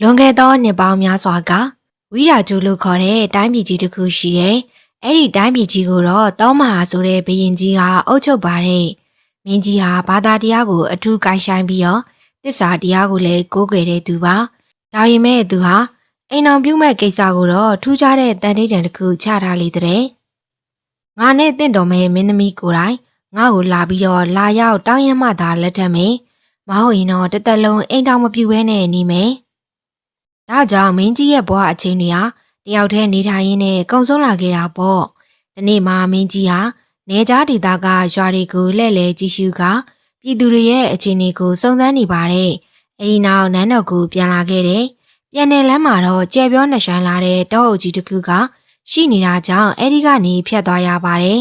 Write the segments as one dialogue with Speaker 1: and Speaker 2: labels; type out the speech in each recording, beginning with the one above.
Speaker 1: လွန်ခဲ့သောနှစ်ပေါင်းများစွာကဝိရာကျိုလို့ခေါ်တဲ့တိုင်းပြည်ကြီးတစ်ခုရှိတယ်။အဲ့ဒီတိုင်းပြည်ကြီးကိုတော့တောမဟာဆိုတဲ့ဘရင်ကြီးဟာအုပ်ချုပ်ပါတယ်။မင်းကြီးဟာဘာသာတရားကိုအထူးကိုင်းဆိုင်ပြီးတော့တစ္ဆာတရားကိုလည်းကိုးကွယ်တဲ့သူပါ။ဒါပေမဲ့သူဟာအိမ်အောင်ပြုမဲ့ကိစ္စကိုတော့ထူးခြားတဲ့တန်တိတန်တစ်ခုချထားလေတဲ့။ငါနဲ့တင့်တော်မဲ့မင်းသမီးကိုယ်တိုင်ငါ့ကိုလာပြီးတော့လာရောက်တောင်းရမှသာလက်ထက်မယ်။မဟုတ်ရင်တော့တစ်သက်လုံးအိမ်တောင်မပြူဘဲနဲ့နေမယ်။ ဒါကြောင့်မင်းကြီးရဲ့ဘဝအချိန်တွေဟာတယောက်တည်းနေထိုင်ရင်းနဲ့ကုံဆုံးလာခဲ့တာပေါ့။ဒီနေ့မှမင်းကြီးဟာနေကြားဒေသကရွာတွေကိုလှည့်လည်ကြည့်ရှုကပြည်သူတွေရဲ့အခြေအနေကိုစုံစမ်းနေပါတယ်။အဲဒီနောက်နန်းတော်ကိုပြန်လာခဲ့တယ်။ပြန်နယ်လမ်းမှာတော့ကြဲပြောနှဆိုင်လာတဲ့တောအုပ်ကြီးတစ်ခုကရှိနေတာကြောင့်အဲဒီကနေဖြတ်သွားရပါတယ်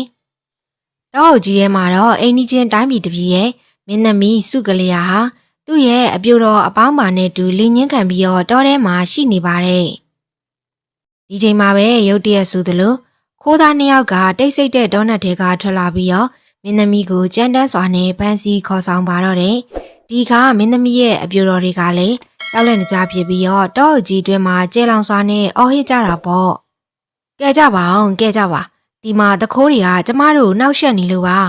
Speaker 1: ။တောအုပ်ကြီးရဲ့မှာတော့အိမ်နီးချင်းတိုင်းပြည်တစ်ပြည်ရဲ့မင်းသမီးစုကလေးယာဟာ သူ့ရဲ့အပြိုတော်အပေါင်းပါနဲ့တူလင်းငင်းခံပြီးတော့တောထဲမှာရှိနေပါတယ်။ဒီချိန်မှာပဲရုတ်တရက်ဆိုသလိုခိုးသားနှစ်ယောက်ကတိတ်ဆိတ်တဲ့ဒေါနတ်ထဲကထွက်လာပြီးတော့မင်းသမီးကိုကြမ်းတမ်းစွာနဲ့ဖမ်းဆီးခေါ်ဆောင်ပါတော့တယ်။ဒီကမင်းသမီးရဲ့အပြိုတော်တွေကလည်းကြောက်လန့်ကြဖြစ်ပြီးတော့တောအုပ်ကြီးတွင်မှာကျဲလောင်စွာနဲ့အော်ဟစ်ကြတာပေါ့။ကဲကြပါအောင်ကဲကြပါဒီမှာတခိုးတွေကကျမတို့နှောက်ယှက်နေလို့ပါ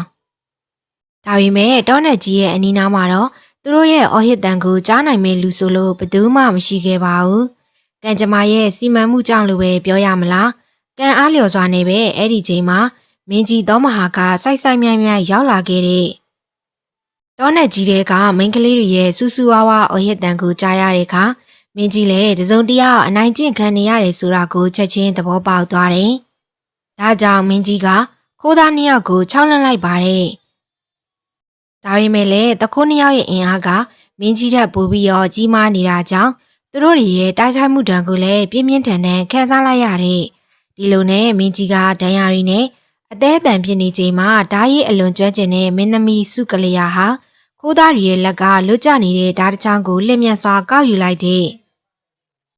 Speaker 1: ။ဒါပေမဲ့တောနက်ကြီးရဲ့အနီးနားမှာတော့ သူတို့ရဲ့အော်ဟစ်တန်ကိုကြားနိုင်မဲ့လူဆိုလို့ဘယ်သူမှမရှိခဲ့ပါဘူး။ကံကြမ္မာရဲ့စီမံမှုကြောင့်လို့ပဲပြောရမလား။ကံအားလျော်စွာနဲ့ပဲအဲ့ဒီချိန်မှာမင်းကြီးသောမဟာကစိုက်စိုက်မြိုင်မြိုင်ရောက်လာခဲ့တဲ့တောနက်ကြီးတဲ့ကမိန်းကလေးတွေရဲ့စူးစူးဝါးဝါအော်ဟစ်တန်ကိုကြားရတဲ့အခါမင်းကြီးလည်းတစုံတရာအနိုင်ကျင့်ခံနေရတယ်ဆိုတာကိုချက်ချင်းသဘောပေါက်သွားတယ်။ဒါကြောင့်မင်းကြီးကခိုးသားနှစ်ယောက်ကိုခြောက်လန့်လိုက်ပါတယ်။ ဒါပေမဲ့လည်းတခိုးနှစ်ယောက်ရဲ့အင်အားကမင်းကြီးထက်ပိုပြီးတော့ကြီးမားနေတာကြောင့်သူတို့တွေရဲ့တိုက်ခိုက်မှုတံကိုလည်းပြင်းပြင်းထန်ထန်ခံစားလိုက်ရတဲ့ဒီလိုနဲ့မင်းကြီးကဒဏ်ရာရီနဲ့အသေးအတန်ဖြစ်နေချိန်မှာဓာရီအလွန်ကျွမ်းကျင်တဲ့မင်းသမီးစုကလျာဟာခိုးသားရီရဲ့လက်ကလွတ်ကျနေတဲ့ဓာတ်တစ်ချောင်းကိုလက်မြတ်စွာကောက်ယူလိုက်တဲ့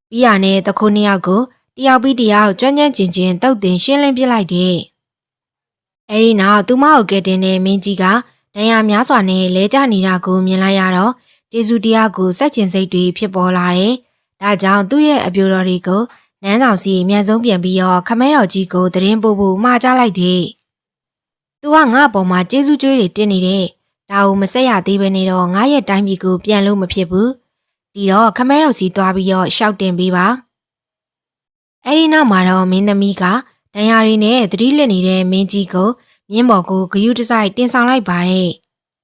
Speaker 1: ပြီးရနဲ့တခိုးနှစ်ယောက်ကိုတယောက်ပြီးတယောက်ကျွမ်းကျွမ်းကျင်ကျင်တုတ်တင်ရှင်းလင်းပြလိုက်တဲ့အဲဒီနောက်သူမကိုကဲတင်တဲ့မင်းကြီးက ဒဏ်ရာများစွာနဲ့လဲကျနေတာကိုမြင်လိုက်ရတော့ကျေးဇူးတရားကိုစက်ကျင်စိတ်တွေဖြစ်ပေါ်လာတယ်။ဒါကြောင့်သူ့ရဲ့အပြိုတော်တွေကိုနန်းဆောင်စီအမြန်ဆုံးပြန်ပြီးတော့ခမဲတော်ကြီးကိုသတင်းပို့ဖို့မှာကြားလိုက်တယ်။ "तू ကငါ့အပေါ်မှာကျေးဇူးကြွေးတွေတင်နေတယ်။ဒါကိုမဆက်ရသေးဘဲနေတော့ငါရဲ့တိုင်းပြည်ကိုပြန်လို့မဖြစ်ဘူး။ဒီတော့ခမဲတော်စီသွားပြီးတော့ရှောက်တင်ပေးပါ။အဲဒီနောက်မှာတော့မင်းသမီးကဒဏ်ရာရီနဲ့သတိလစ်နေတဲ့မင်းကြီးကို မြင်းပေါ်ကိုဂယုတစိုက်တင်ဆောင်လိုက်ပါတယ်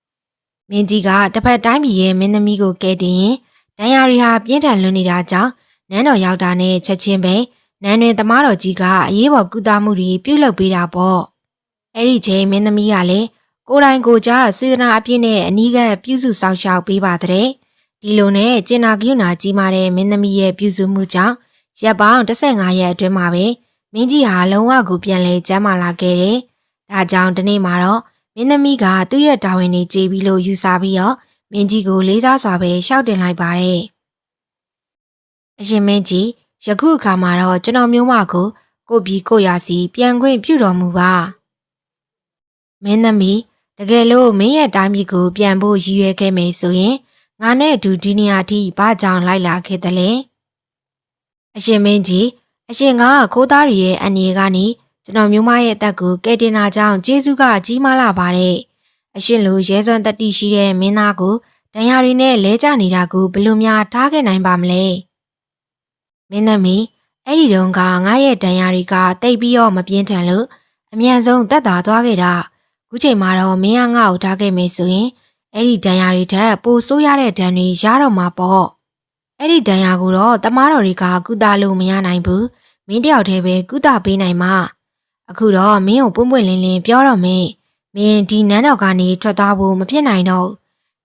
Speaker 1: ။မင်းကြီးကတစ်ဖက်တိုင်းပြည်ရဲ့မင်းသမီးကိုကဲတင်ရင်ဒဏ်ရာရီဟာပြင်းထန်လွန်းနေတာကြောင့်နန်းတော်ရောက်တာနဲ့ချက်ချင်းပဲနန်းတွင်သမားတော်ကြီးကအရေးပေါ်ကုသမှုတွေပြုလုပ်ပေးတာပေါ့အဲ့ဒီချိန်မင်းသမီးကလည်းကိုယ်တိုင်ကိုယ်ကြားစေတနာအပြည့်နဲ့အနီးကပ်ပြုစုဆောင်ရှောက်ပေးပါတဲ့ဒီလိုနဲ့ကျင်နာကရုဏာကြီးမာတဲ့မင်းသမီးရဲ့ပြုစုမှုကြောင့်ရက်ပေါင်း15ရက်အတွင်းမှာပဲမင်းကြီးဟာလုံးဝကိုပြန်လဲကျမ်းမာလာခဲ့တယ် ဒါကြောင့်ဒီနေ့မှာတော့မင်းသမီးကသူ့ရဲ့တာဝန်တွေကျေပြီးလို့ယူဆပြီးတော့မင်းကြီးကိုလေးစားစွာပဲရှောက်တင်လိုက်ပါတယ်အရှင်မင်းကြီးယခုအခါမှာတော့ကျွန်တော်မျိုးမကိုကိုပြီးကိုရစီပြန်ခွင့်ပြုတော်မူပါမင်းသမီးတကယ်လို့မင်းရဲ့တိုင်းပြည်ကိုပြန်ဖို့ရည်ရွယ်ခဲ့မယ်ဆိုရင်ငါနဲ့အတူဒီနေရာထိဘာကြောင့်လိုက်လာခဲ့တယ်လဲအရှင်မင်းကြီးအရှင်ကခိုးသားရဲ့အန်ရီကနေ ကျွန်တော်မျိုးမရဲ့အသက်ကိုကယ်တင်တာကြောင့်ကျေးဇူးကကြီးမားလာပါတယ်အရှင်လိုရဲစွမ်းတတိရှိတဲ့မင်းသားကိုဒဏ်ရာတွေနဲ့လဲကျနေတာကိုဘယ်လိုများထားခဲ့နိုင်ပါမလဲမင်းသမီးအဲ့ဒီတုန်းကငါရဲ့ဒဏ်ရာတွေကတိတ်ပြီးတော့မပြင်းထန်လို့အမြန်ဆုံးတက်တာသွားခဲ့တာခုချိန်မှာတော့မင်းကငါ့ကိုထားခဲ့မယ်ဆိုရင်အဲ့ဒီဒဏ်ရာတွေထက်ပိုဆိုးရတဲ့ဒဏ်တွေရတော့မှာပေါ့အဲ့ဒီဒဏ်ရာကိုတော့တမားတော်တွေကကုသလို့မရနိုင်ဘူးမင်းတယောက်တည်းပဲကုသပေးနိုင်မှာ အခုတော့မင်းကိုပွင့်ပွင့်လင်းလင်းပြောတော့မင်းမင်းဒီနန်းတော်ကနေထွက်သွားဖို့မဖြစ်နိုင်တော့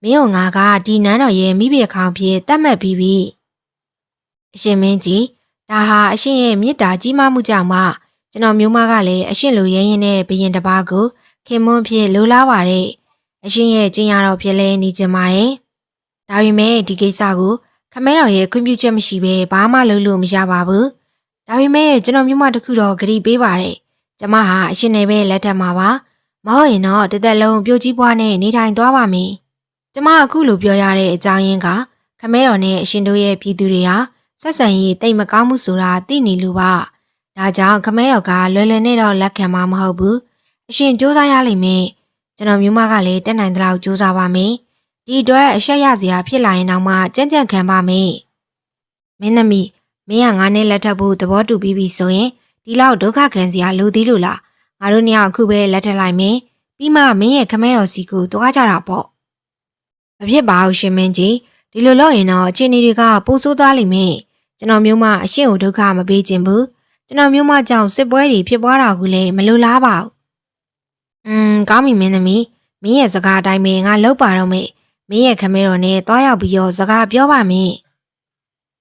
Speaker 1: မင်းတို့ငါကဒီနန်းတော်ရဲ့မိဘခေါင်ဖြစ်တတ်မှတ်ပြီးပြီအရှင်မင်းကြီးဒါဟာအရှင်ရဲ့မေတ္တာကြီးမားမှုကြောင့်မှကျွန်တော်မျိုးမကလည်းအရှင်လိုရဲရင်နဲ့ဘရင်တစ်ပါးကိုခင်မွန်းဖြစ်လိုလားပါတဲ့အရှင်ရဲ့ကျင်ရတော်ဖြစ်လဲနေကြပါတယ်ဒါပေမဲ့ဒီကိစ္စကိုခမဲတော်ရဲ့ခွင့်ပြုချက်မရှိဘဲဘာမှလုပ်လို့မရပါဘူးဒါပေမဲ့ကျွန်တော်မျိုးမတစ်ခုတော့ဂရီပေးပါတယ် ကျမဟာအရှင်နဲ့ပဲလက်ထပ်မှာပါမဟုတ်ရင်တော့တစ်သက်လုံးပြိုကြီးပွားနဲ့နေထိုင်သွားပါမယ်။ကျမအခုလိုပြောရတဲ့အကြောင်းရင်းကခမဲတော်နဲ့အရှင်တို့ရဲ့ပြည်သူတွေဟာဆက်ဆံရေးတိတ်မကောင်းမှုဆိုတာသိနေလို့ပါဒါကြောင့်ခမဲတော်ကလွယ်လွယ်နဲ့တော့လက်ခံမှာမဟုတ်ဘူးအရှင်စူးစမ်းရလိမ့်မယ်ကျွန်တော်မျိုးမကလည်းတက်နိုင်သလောက်စူးစမ်းပါမယ်ဒီအတွက်အရှက်ရစရာဖြစ်လာရင်တော့မှကြံ့ကြံ့ခံပါမယ်မင်းသမီးမင်းကငါနဲ့လက်ထပ်ဖို့သဘောတူပြီးပြီဆိုရင် ဒီလောက်ဒုက္ခခံစရာလိုသေးလို့လားငါတို့နှစ်ယောက်အခုပဲလက်ထပ်လိုက်မယ်ပြီးမှမင်းရဲ့ခမဲတော်စီကိုတွားကြတာပေါ့မဖြစ်ပါဘူးရှင်မင်းကြီးဒီလိုလုပ်ရင်တော့အခြေအနေတွေကပိုဆိုးသွားလိမ့်မယ်ကျွန်တော်မျိုးမအရှင့်ကိုဒုက္ခမပေးခြင်းဘူးကျွန်တော်မျိုးမကြောင့်စစ်ပွဲတွေဖြစ်ပွားတာကိုလည်းမလိုလားပါဘူးอืมကောင်းပြီမင်းသမီးမင်းရဲ့စကားအတိုင်းပဲငါလောက်ပါတော့မေမင်းရဲ့ခမဲတော်နဲ့တွားရောက်ပြီးတော့စကားပြောပါမင်း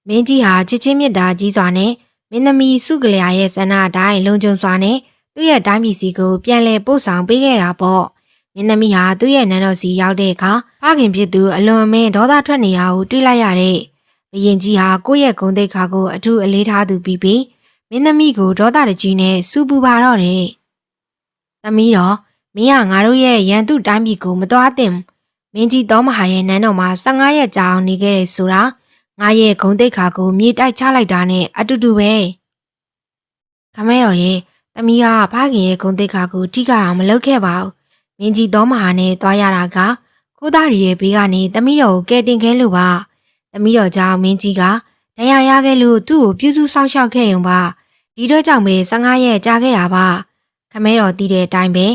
Speaker 1: မင်းကြီးဟာချစ်ချင်းမြတ်တာကြီးစွာနဲ့ မင်းသမီးစုကလျာရဲ့ဆန္ဒအတိုင်းလုံခြုံစွာနဲ့သူ့ရဲ့တိုင်းပြည်စီကိုပြန်လည်ပို့ဆောင်ပေးခဲ့တာပေါ့မင်းသမီးဟာသူ့ရဲ့နန်းတော်စီရောက်တဲ့အခါဖခင်ဖြစ်သူအလွန်အမင်းဒေါသထွက်နေတာကိုတွေ့လိုက်ရတဲ့ဘရင်ကြီးဟာကိုယ့်ရဲ့ဂုဏ်သိက္ခာကိုအထူးအလေးထားသူပြီးပြီးမင်းသမီးကိုဒေါသတကြီးနဲ့စူပူပါတော့တယ်။သမီးတော်မင်းကငါတို့ရဲ့ရန်သူတိုင်းပြည်ကိုမတော်သင့်ဘူးမင်းကြီးတော်မဟာရဲ့နန်းတော်မှာ15ရက်ကြာအောင်နေခဲ့တယ်ဆိုတာ ငါရဲ့ဂုံတိတ်ခါကိုမြေတိုက်ချလိုက်တာနဲ့အတူတူပဲခမဲတော်ရဲ့သမီးကဖခင်ရဲ့ဂုံတိတ်ခါကိုထိခိုက်အောင်မလုပ်ခဲ့ပါဘူးမင်းကြီးတော်မဟာနဲ့တွားရတာကကိုသားရီရဲ့ဘေးကနေသမီးတော်ကိုကယ်တင်ခဲ့လို့ပါသမီးတော်ကြောင့်မင်းကြီးကတရားရခဲ့လို့သူ့ကိုပြုစုစောင့်ရှောက်ခဲ့ရုံပါဒီတော့ကြောင့်ပဲ15ရက်ကြာခဲ့တာပါခမဲတော်တည်တဲ့အတိုင်းပဲ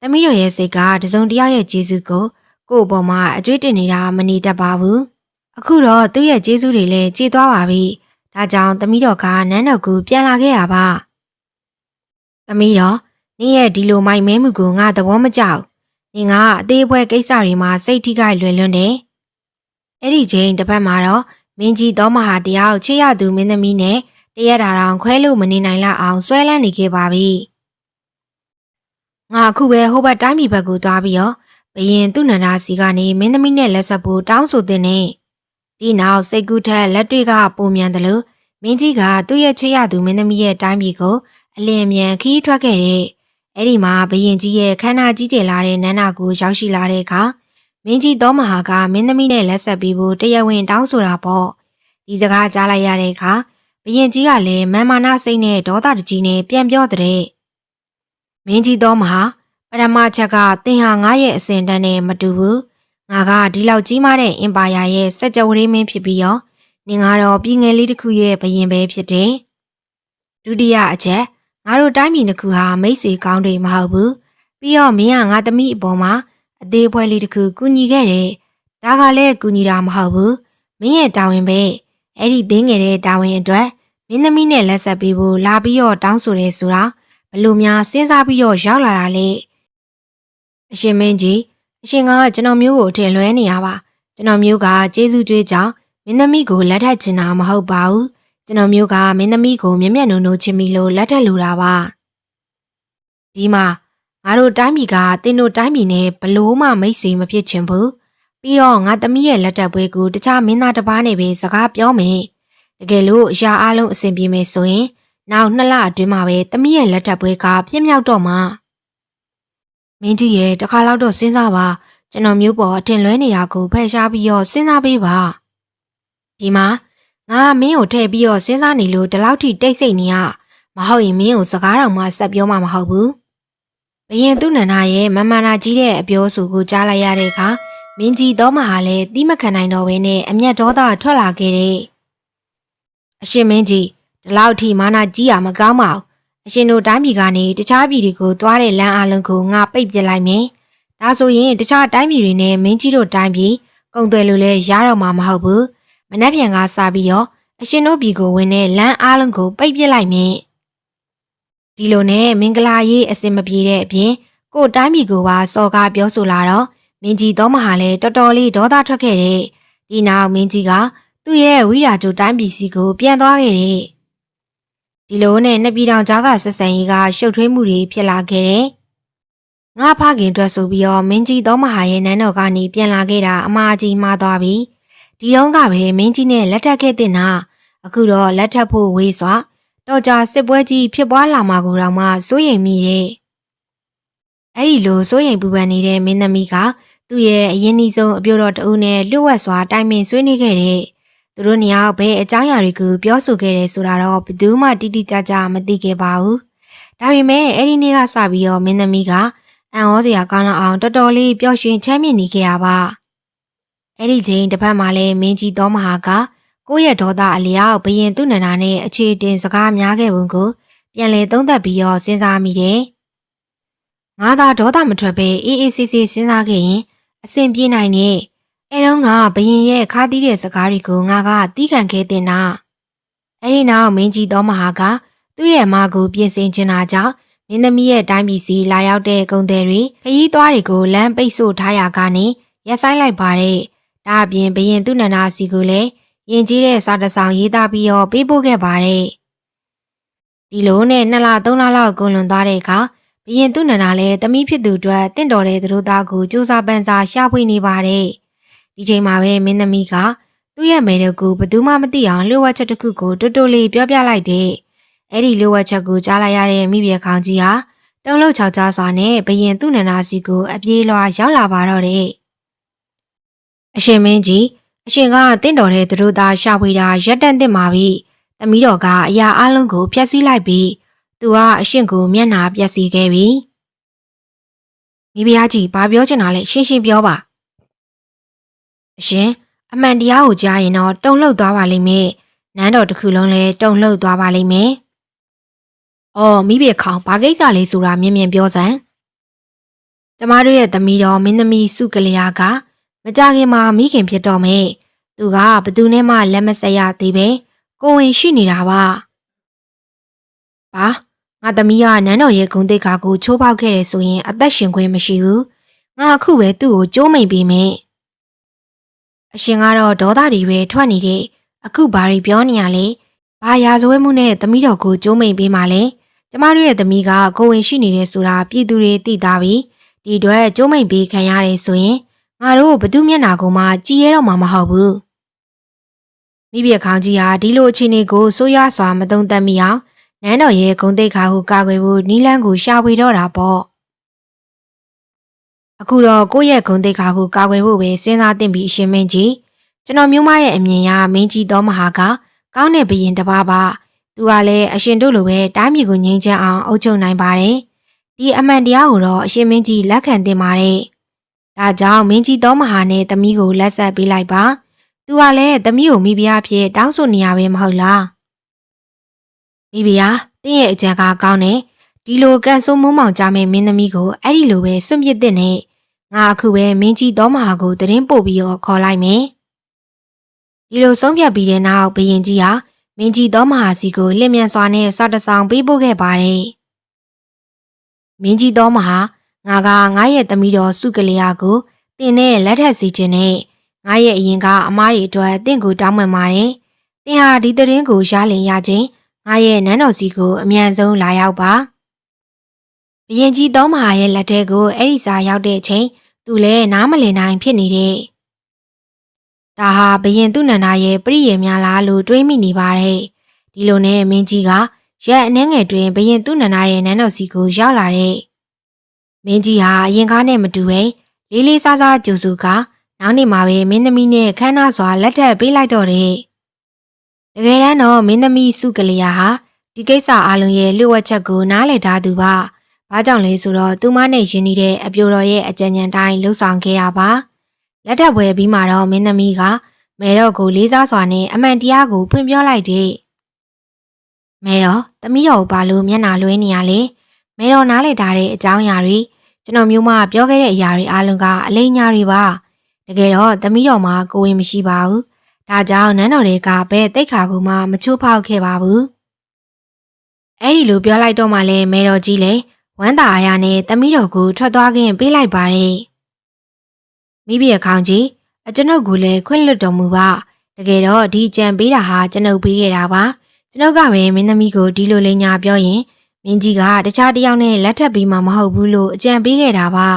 Speaker 1: သမီးတော်ရဲ့စိတ်ကတစုံတယောက်ရဲ့ကျေးဇူးကိုကို့အပေါ်မှာအကျွေးတင်နေတာမနေတတ်ပါဘူး အခုတော့သူ့ရဲ့ကျေးဇူးတွေလည်းကျေသွားပါပြီဒါကြောင့်သမီးတော်ကနန်းတော်ကိုပြန်လာခဲ့ရပါသမီးတော်နင့်ရဲ့ဒီလိုမိုက်မဲမှုကိုငါသဘောမကျဘူးနင်ကအသေးအဖွဲကိစ္စတွေမှာစိတ်ထိခိုက်လွယ်လွန်းတယ်အဲ့ဒီချိန်တစ်ပတ်မှာတော့မင်းကြီးတော်မဟာတယောက်ချစ်ရသူမင်းသမီးနဲ့တရက်တာတောင်ခွဲလို့မနေနိုင်လောက်အောင်ဆွဲလန်းနေခဲ့ပါပြီငါအခုပဲဟိုဘက်တိုင်းပြည်ဘက်ကိုသွားပြီးတော့ဘရင်သူ့နန္ဒာစီကနေမင်းသမီးနဲ့လက်ဆက်ဖို့တောင်းဆိုတဲ့နဲ့ ဒီနောက်စိတ်ကူးထက်လက်တွေကပုံမြန်တယ်လို့မင်းကြီးကသူ့ရဲ့ချစ်ရသူမင်းသမီးရဲ့တိုင်းပြည်ကိုအလင်းမြန်ခီးထွက်ခဲ့တဲ့အဲ့ဒီမှာဘရင်ကြီးရဲ့ခန္ဓာကြီးကျယ်လာတဲ့နန်းနာကိုရောက်ရှိလာတဲ့အခါမင်းကြီးတော်မဟာကမင်းသမီးနဲ့လက်ဆက်ပြီးဖို့တရားဝင်တောင်းဆိုတာပေါ့ဒီစကားကြားလိုက်ရတဲ့အခါဘရင်ကြီးကလည်းမန်မာနာစိတ်နဲ့ဒေါသတကြီးနဲ့ပြန်ပြောတဲ့မင်းကြီးတော်မဟာပရမချက်ကသင်ဟာငါရဲ့အစဉ်တန်းနဲ့မတူဘူး ငါကဒီလောက်ကြီးမားတဲ့အင်ပါယာရဲ့စက်ကြဝဠာမင်းဖြစ်ပြီးရောနင်ကတော့ပြည်ငယ်လေးတစ်ခုရဲ့ဘရင်ပဲဖြစ်တယ်ဒုတိယအချက်ငါတို့တိုင်းပြည်တစ်ခုဟာမိတ်ဆွေကောင်းတွေမဟုတ်ဘူးပြီးတော့မင်းကငါသမီးအပေါ်မှာအသေးဖွဲလေးတစ်ခုကူညီခဲ့တယ်ဒါကလည်းကူညီတာမဟုတ်ဘူးမင်းရဲ့တာဝန်ပဲအဲ့ဒီသင်းငယ်တဲ့တာဝန်အတွက်မင်းသမီးနဲ့လက်ဆက်ပေးဖို့လာပြီးတော့တောင်းဆိုရဲဆိုတာဘလို့များစဉ်းစားပြီးတော့ရောက်လာတာလေအရှင်မင်းကြီး အရှင်ကကျွန်တော်မျိုးကိုထင်လွဲနေရပါကျွန်တော်မျိုးကကျေးဇူးတွေးကြောင့်မင်းသမီးကိုလက်ထပ်ချင်တာမဟုတ်ပါဘူးကျွန်တော်မျိုးကမင်းသမီးကိုမျက်မျက်နှုံနှုံချင်ပြီလို့လက်ထပ်လိုတာပါဒီမှာငါတို့တိုင်းပြည်ကတင်းတို့တိုင်းပြည်နဲ့ဘလို့မှမိတ်ဆွေမဖြစ်ချင်ဘူးပြီးတော့ငါသမီးရဲ့လက်ထပ်ပွဲကိုတခြားမင်းသားတစ်ပါးနဲ့ပဲစကားပြောမယ်တကယ်လို့အရာအလုံးအဆင်ပြေမယ်ဆိုရင် နောက်နှစ်လအတွင်းမှာပဲသမီးရဲ့လက်ထပ်ပွဲကပြည့်မြောက်တော့မှာ မင်းကြီးရဲ့တခါလောက်တော့စဉ်းစားပါကျွန်တော်မျိုးပေါ်အထင်လွဲနေတာကိုဖယ်ရှားပြီးတော့စဉ်းစားပေးပါဒီမှာငါမင်းကိုထည့်ပြီးတော့စဉ်းစားနေလို့ဒီလောက်ထိတိတ်ဆိတ်နေရမဟုတ်ရင်မင်းကိုစကားတော်မှဆက်ပြောမှမဟုတ်ဘူးဘရင်သူ့နန္ဒာရဲ့မမနာကြီးတဲ့အပြောဆိုကိုကြားလိုက်ရတဲ့အခါမင်းကြီးတော်မဟာလည်းတိမခံနိုင်တော့ဘဲနဲ့အမျက်ဒေါသထွက်လာခဲ့တဲ့အရှင်မင်းကြီးဒီလောက်ထိမာနာကြီးရမကောင်းပါဘူး အရှင်တို့တိုင်းပြည်ကနေတခြားပြည်တွေကိုသွားတဲ့လမ်းအလုံးကိုငါပိတ်ပစ်လိုက်မယ်ဒါဆိုရင်တခြားတိုင်းပြည်တွေနဲ့မင်းကြီးတို့တိုင်းပြည်ကုန်သွယ်လို့လည်းရတော့မှာမဟုတ်ဘူးမနှက်ပြန်ကစားပြီးတော့အရှင်တို့ပြည်ကိုဝင်တဲ့လမ်းအားလုံးကိုပိတ်ပစ်လိုက်မင်းဒီလိုနဲ့မင်္ဂလာရေးအစင်မပြေတဲ့အပြင်ကို့တိုင်းပြည်ကိုပါစော်ကားပြောဆိုလာတော့မင်းကြီးတော်မဟာလည်းတော်တော်လေးဒေါသထွက်ခဲ့တဲ့ဒီနောက်မင်းကြီးကသူ့ရဲ့ဝိရာဂျိုတိုင်းပြည်စီကိုပြန်သွားခဲ့တဲ့ ဒီလိုနဲ့နှစ်ပြည်တော်ကြားကဆက်ဆံရေးကရှုပ်ထွေးမှုတွေဖြစ်လာခဲ့တဲ့ငါဖခင်အတွက်ဆိုပြီးတော့မင်းကြီးတော်မဟာရဲ့နန်းတော်ကနေပြန်လာခဲ့တာအမှားကြီးမှားသွားပြီဒီတော့ကပဲမင်းကြီးနဲ့လက်ထပ်ခဲ့တဲ့နာအခုတော့လက်ထပ်ဖို့ဝေးစွာတော့ကြစစ်ပွဲကြီးဖြစ်ပွားလာမှာကိုတော့မှစိုးရိမ်မိတဲ့အဲ့ဒီလိုစိုးရိမ်ပူပန်နေတဲ့မင်းသမီးကသူ့ရဲ့အရင်နှီးဆုံးအပြိုတော်တဦးနဲ့လွတ်ဝက်စွာတိုင်ပင်ဆွေးနွေးခဲ့တဲ့ သူတို့နှစ်ယောက်ဘယ်အကြောင်းအရာတွေကိုပြောဆိုခဲ့တယ်ဆိုတာတော့ဘယ်သူမှတိတိကျကျမသိခဲ့ပါဘူး။ဒါပေမဲ့အဲ့ဒီနေ့ကစပြီးတော့မင်းသမီးကအံ့ဩစရာကောင်းလောက်အောင်တော်တော်လေးပျော်ရွှင်ချမ်းမြေ့နေခဲ့ရပါ။အဲ့ဒီချိန်တစ်ဖက်မှာလည်းမင်းကြီးတော်မဟာကကိုယ့်ရဲ့ဒေါသအလျောက်ဘရင်သူ့နန္ဒာနဲ့အခြေတင်စကားများခဲ့ပုံကိုပြန်လည်သုံးသပ်ပြီးတော့စဉ်းစားမိတယ်။ငါသာဒေါသမထွက်ပဲအေးအေးဆေးဆေးစဉ်းစားခဲ့ရင်အဆင်ပြေနိုင်နဲ့ အဲတော့ငါဘရင်ရဲ့ခါတီးတဲ့စကားတွေကိုငါကတီးခံခဲ့တင်တာအဲဒီနောက်မင်းကြီးတော်မဟာကသူ့ရဲ့မကိုပြင်ဆင်ချင်တာကြောင့်မင်းသမီးရဲ့တိုင်းပြည်စီလာရောက်တဲ့ဂုံတယ်တွေခရီးသွားတွေကိုလမ်းပိတ်ဆို့ထားရကနေရက်ဆိုင်လိုက်ပါတယ်ဒါအပြင်ဘရင်သူ့နန္ဒာစီကိုလည်းရင်ကြီးတဲ့စာတစောင်ရေးသားပြီးတော့ပေးပို့ခဲ့ပါတယ်ဒီလိုနဲ့နှစ်လသုံးလလောက်ကုန်လွန်သွားတဲ့အခါဘရင်သူ့နန္ဒာလည်းတမိဖြစ်သူအတွက်တင့်တော်တဲ့သူတို့သားကိုစူးစမ်းပန်းစားရှာဖွေနေပါတယ် ဒီချိန်မှာပဲမင်းသမီးကသူ့ရဲ့မိန်းတို့ကိုဘယ်သူမှမသိအောင်လျှို့ဝှက်ချက်တစ်ခုကိုတွတ်တွတ်လေးပြောပြလိုက်တဲ့အဲ့ဒီလျှို့ဝှက်ချက်ကိုကြားလိုက်ရတဲ့မိဘခေါင်းကြီးဟာတုံးလုံးချောက်ကြားစွာနဲ့ဘရင်သူ့နန္ဒာစီကိုအပြေးလွှာရောက်လာပါတော့တယ်အရှင်မင်းကြီးအရှင်ကတင့်တော်တဲ့သူတို့သားရှာဖွေတာရက်တန့်တင်ပါပြီ။သမီးတော်ကအရာအလုံးကိုဖျက်ဆီးလိုက်ပြီးသူကအရှင်ကိုမျက်နှာပျက်စီးခဲ့ပြီ။မိဖုရားကြီးဘာပြောချင်တာလဲရှင်းရှင်းပြောပါ။အ ရှင်အမှန်တရားကိုကြားရင်တော့တုံ့လှုပ်သွားပါလိမ့်မယ်။နန်းတော်တစ်ခုလုံးလည်းတုံ့လှုပ်သွားပါလိမ့်မယ်။အော်မိဘခေါင်ဘာကိစ္စလဲဆိုတာမြင်မြင်ပြောစမ်း။ကျမတို့ရဲ့သမီးတော်မင်းသမီးစုကလျာကမကြခင်မှာမိခင်ဖြစ်တော့မယ်။သူကဘသူနဲ့မှလက်မဆက်ရသေးပဲကိုဝင်ရှိနေတာပါ။ဘာငါသမီးကနန်းတော်ရဲ့ဂုံတိတ်ခါကိုချိုးပေါက်ခဲ့တယ်ဆိုရင်အသက်ရှင်ခွင့်မရှိဘူး။ငါအခုပဲသူ့ကိုကြိုးမိန်ပေးမယ်။ အရှင်ကတော့ဒေါသတွေပဲထွက်နေတဲ့အခုဘာတွေပြောနေရလဲ။ဘာရာဇဝဲမှုနဲ့သမီးတော်ကိုကြိုးမိန်ပေးမှလဲ။ကျမတို့ရဲ့သမီးကကိုဝင်ရှိနေတယ်ဆိုတာပြည်သူတွေသိသားပြီ။ဒီအတွက်ကြိုးမိန်ပေးခံရတယ်ဆိုရင်ငါတို့ဘသူမျက်နာကိုမှကြည်ရတော့မှာမဟုတ်ဘူးမိဘခေါင်းကြီးဟာဒီလိုအခြေအနေကိုစိုးရွားစွာမသုံးသပ်မိအောင်နန်းတော်ရဲ့ဂုံတိတ်ခါဟုကာကွယ်ဖို့နီလန်းကိုရှာဖွေတော့တာပေါ့ အခုတော့ကိုယ့်ရဲ့ဂုံတိတ်ခါကိုကာကွယ်ဖို့ပဲစဉ်းစားသင့်ပြီးရှင်မင်းကြီးကျွန်တော်မျိုးမရဲ့အမြင်အရမင်းကြီးတော်မဟာကကောင်းတဲ့ဘရင်တစ်ပါးပါသူကလည်းအရှင်တို့လိုပဲတိုင်းပြည်ကိုငြိမ်းချမ်းအောင်အုပ်ချုပ်နိုင်ပါတယ်ဒီအမှန်တရားကိုတော့အရှင်မင်းကြီးလက်ခံသင့်ပါတယ်ဒါကြောင့်မင်းကြီးတော်မဟာနဲ့သမီးကိုလက်ဆက်ပေးလိုက်ပါ။သူကလည်းသမီးကိုမိဖုရားဖြစ်တောင်းဆိုနေရပဲမဟုတ်လား။မိဖုရားတင်းရဲ့အကြံကကောင်းတယ်။ဒီလိုကန်ဆိုးမုံမောင်ကြမဲ့မင်းသမီးကိုအဲ့ဒီလိုပဲစွန့်ပစ်တဲ့နဲ့ ငါအခုပဲမင်းကြီးတော်မဟာကိုတရင်ပို့ပြီးတော့ခေါ်လိုက်မယ်။ဒီလိုဆုံးဖြတ်ပြီးတဲ့နောက်ဘရင်ကြီးဟာမင်းကြီးတော်မဟာစီကိုလင့်မြန်စွာနဲ့စတဆောင်ပေးပို့ခဲ့ပါတယ်။မင်းကြီးတော်မဟာငါကငါရဲ့သမီးတော်စုကလေးယာကိုတင်နဲ့လက်ထက်စီခြင်းနဲ့ငါရဲ့အရင်ကအမားတွေအတွက်တင့်ကိုတောင်းပန်ပါတယ်။တင်ဟာဒီတရင်ကိုရလင်ရခြင်းငါရဲ့နန်းတော်စီကိုအမြန်ဆုံးလာရောက်ပါ။ဘရင်ကြီးတော်မဟာရဲ့လက်ထဲကိုအဲ့ဒီစာရောက်တဲ့အချိန် သူလည်းနားမလည်နိုင်ဖြစ်နေတဲ့။ဒါဟာဘရင်သူ့နန္ဒာရဲ့ပြည့်ရများလားလို့တွေးမိနေပါတယ်။ဒီလိုနဲ့မင်းကြီးကရက်အနှဲငယ်တွင်ဘရင်သူ့နန္ဒာရဲ့နန်းတော်စီကိုရောက်လာတဲ့မင်းကြီးဟာအရင်ကားနဲ့မတူပဲလေးလေးစားစားကြိုဆိုကနောက်နေ့မှာပဲမင်းသမီးနဲ့ခမ်းနားစွာလက်ထပ်ပေးလိုက်တော့တယ်။တကယ်တမ်းတော့မင်းသမီးစုကလေးယာဟာဒီကိစ္စအလုံးရဲ့လှုပ်ဝက်ချက်ကိုနားလည်ထားသူပါ။ ဘာကြောင့်လဲဆိုတော့သူမနဲ့ရင်းနှီးတဲ့အပြိုတော်ရဲ့အကြံဉာဏ်တိုင်းလှုပ်ဆောင်ခဲ့တာပါ။လက်ထပ်ပွဲပြီးမှတော့မင်းသမီးကမဲတော့ကိုလေးစားစွာနဲ့အမှန်တရားကိုဖွင့်ပြောလိုက်တယ်။မဲတော့သမီးတော်ကိုဘာလို့မျက်နှာလွှဲနေရလဲ။မဲတော်နားလည်ထားတဲ့အကြောင်းအရာတွေကျွန်တော်မျိုးမပြောခဲ့တဲ့အရာတွေအားလုံးကအလိညာတွေပါတကယ်တော့သမီးတော်မှာကိုဝင်မရှိပါဘူးဒါကြောင့်နန်းတော်တွေကဘယ်တိတ်ခါကူမှမချိုးဖောက်ခဲ့ပါဘူးအဲ့ဒီလိုပြောလိုက်တော့မှလည်းမဲတော်ကြီးလည်း ဝမ်းသာအားရနဲ့သမီးတော်ကိုထွက်သွားခင်ပေးလိုက်ပါတယ်မိဘရဲ့ခေါင်းကြီးအကျွန်ုပ်ကလည်းခွင့်လွတ်တော်မူပါတကယ်တော့ဒီကြံပေးတာဟာကျွန်ုပ်ပေးခဲ့တာပါကျွန်ုပ်ကပဲမင်းသမီးကိုဒီလိုလိန်ညာပြောရင်မင်းကြီးကတခြားတယောက်နဲ့လက်ထပ်ပြီးမှမဟုတ်ဘူးလို့အကြံပေးခဲ့တာပါ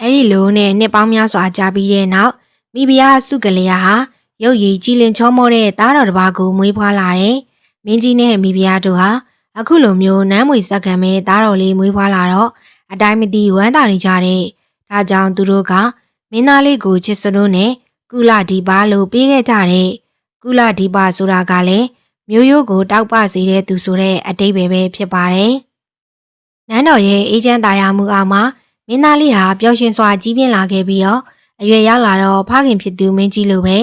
Speaker 1: အဲ့ဒီလိုနဲ့နှစ်ပေါင်းများစွာကြာပြီးတဲ့နောက်မိဖုရားစုကလေးဟာရုပ်ရည်ကြည်လင်ချောမောတဲ့သားတော်တစ်ပါးကိုမွေးဖွားလာတယ်မင်းကြီးနဲ့မိဖုရားတို့ဟာ အခုလိုမျိုးနမ်းမွေစက္ကံမဲ့သားတော်လေးမွေးဖွားလာတော့အတိုင်းမသိဝမ်းသာနေကြတဲ့ဒါကြောင့်သူတို့ကမင်းသားလေးကိုချစ်စွလို့နဲ့ကုလဒီပါလို့ပေးခဲ့ကြတဲ့ကုလဒီပါဆိုတာကလည်းမျိုးရိုးကိုတောက်ပစေတဲ့သူဆိုတဲ့အတိတ်ပဲပဲဖြစ်ပါတယ်။နန်းတော်ရဲ့အေဂျင့်တာယာမှုအောက်မှာမင်းသားလေးဟာပျော်ရွှင်စွာကြီးပြင်းလာခဲ့ပြီးတော့အရွယ်ရောက်လာတော့ဖခင်ဖြစ်သူမင်းကြီးလိုပဲ